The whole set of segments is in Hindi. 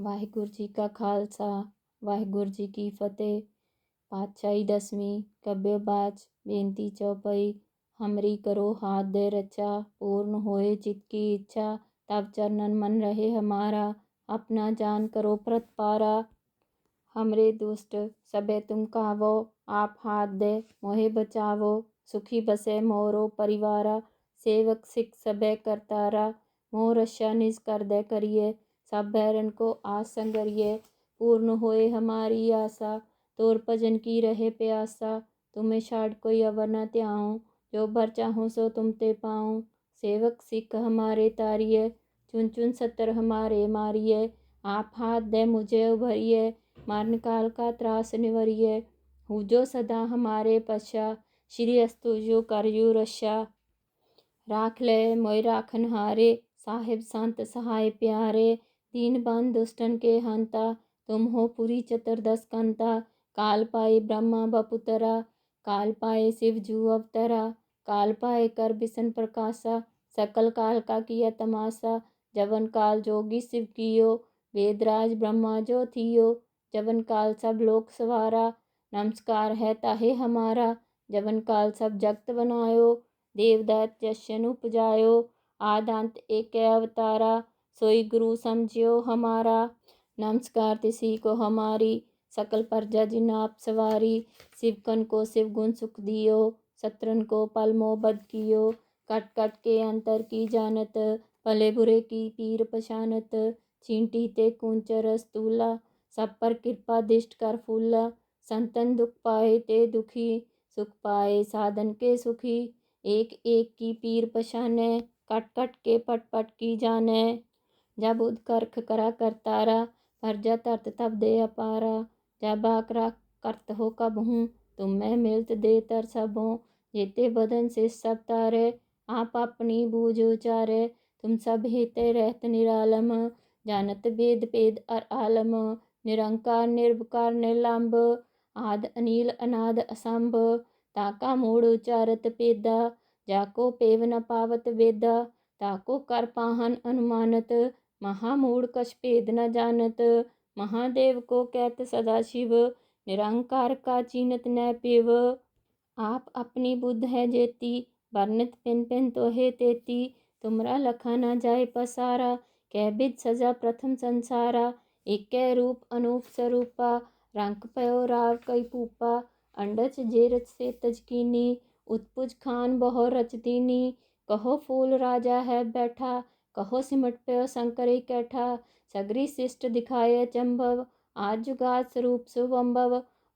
ਵਾਹਿਗੁਰੂ ਜੀ ਕਾ ਖਾਲਸਾ ਵਾਹਿਗੁਰੂ ਜੀ ਕੀ ਫਤਿਹ ਪਾਤਸ਼ਾਹੀ ਦਸਵੀਂ ਕੱਬੇ ਬਾਚ ਬੇਨਤੀ ਚੌਪਈ ਹਮਰੀ ਕਰੋ हाथ दे रचा पूर्ण होए चित की इच्छा तब चरणन मन रहे हमारा अपना जान करो प्रतपारा हमरे दुष्ट सबे तुम कावो आप हाथ दे मोहे बचावो सुखी बसे मोरो परिवारा सेवक सिख सबे करतारा मोह रक्षा निज कर दे करिए सब बैरन को आस संगरिए पूर्ण होए हमारी आशा। तोर भजन की रहे प्यासा, तुम्हें छाड़ कोई अवर न त्याऊं। जो भर चाहूँ सो तुम ते पाऊँ। सेवक सिख हमारे तारिए चुन चुन सतर हमारे मारिय। आप हाथ दे मुझे उभरिए मरण काल का त्रास निवरिए जो सदा हमारे पशा, श्री अस्तु जो कर रशा। राख ले मोय राखन हारे, साहिब संत सहाय प्यारे। दीन बन दुष्टन के हंता तुम हो पूरी चतुर्दश कंता। काल पाए ब्रह्मा बपुतरा, काल पाए शिव जू अवतरा। काल पाए कर बिसन प्रकाशा, सकल काल का किया तमाशा। जवन काल जोगी शिव कियो, वेदराज ब्रह्मा जो थियो। जवन काल सब लोक सवारा, नमस्कार है ताहे हमारा। जवन काल सब जगत बनायो, देवदत्त जशन उपजायो। आदंत एक अवतारा। सोई गुरु समझियो हमारा। नमस्कार, तिसी को हमारी सकल प्रजा जिन आप सवारी। शिवकन को शिव गुण सुख दियो, शत्रन को पल मोहब्बत कियो। कट कट के अंतर की जानत, भले बुरे की पीर पशानत चींटी ते कुंचर स्तूला सब पर कृपा दिष्ट कर फूला। संतन दुख पाए ते दुखी, सुख पाए साधन के सुखी। एक एक की पीर पशाने कट कट के पट पट की जाने। जब करख करा करतारा परजा तरत तब दे अपारा जब आकरा करत हो कब हूँ तुम मैं मिलत दे तर सबों जेते बदन से सब तारे आप अपनी बूझ उचारे तुम सब हेते रहत निरालम जानत वेद पेद अर आलम निरंकार निर्विकार निर्लंब आद अनिल अनाद असंभ ताका मूड उचारत पेदा जाको पेव न पावत वेदा ताको कर पाहन अनुमानत महामूड कछ भेद न जानत। महादेव को कहत सदा शिव, निरंकार का चीनत न पेव। आप अपनी बुद्ध है जेती, वर्णित पिन पिन तो हे तेती। तुमरा लखा न जाए पसारा, कह बिद सजा प्रथम संसारा। एक रूप अनूप स्वरूपा रंग पयो राव कई पूपा। अंडच जेरच से तजकीनी उत्पुज खान बहु रच दीनी कहो फूल राजा है बैठा कहो सिमट पयो शंकर कैठा, सगरी शिष्ट दिखाए चंभव आज जुगात स्वरूप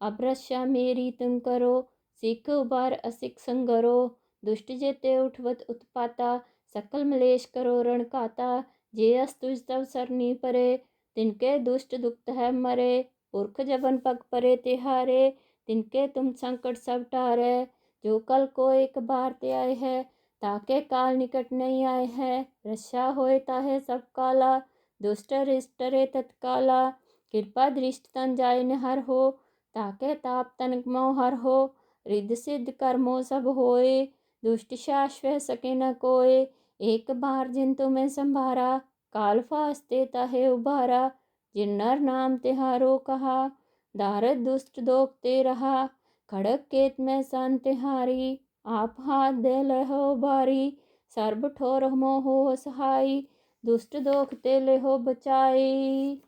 अब रक्षा मेरी तुम करो, सिख उबार असिक संगरो, दुष्ट जेते उठवत उत्पाता, सकल मलेश करो रणकाता जे अस्तुज तव सरनी परे, तिनके दुष्ट दुक्त है मरे, पुरख जबन पग परे तिहारे, तिनके तुम संकट सब टारे, जो कल को एक बार ते आए है ताके काल निकट नहीं आए है। रक्षा होए ताहे सब काला, दुष्ट रिष्ट रे तत्काला। कृपा दृष्ट तन जाय निहर हो, ताके ताप तन मोहर हो। रिद्ध सिद्ध कर्मो सब होए, दुष्ट शाश्व सके न कोय एक बार जिन तुम्हें संभारा, काल फास्ते ताहे उभारा। जिन्नर नाम तिहारो कहा, दारद दुष्ट दोखते रहा। खड़क केत में सन तिहारी आप हाथ दे लहो बारी सर्ब ठोर मोहो सहाई दुष्ट दोखते लेहो बचाई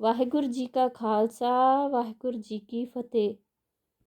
वाहिगुरु जी का खालसा वाहिगुरु जी की फतेह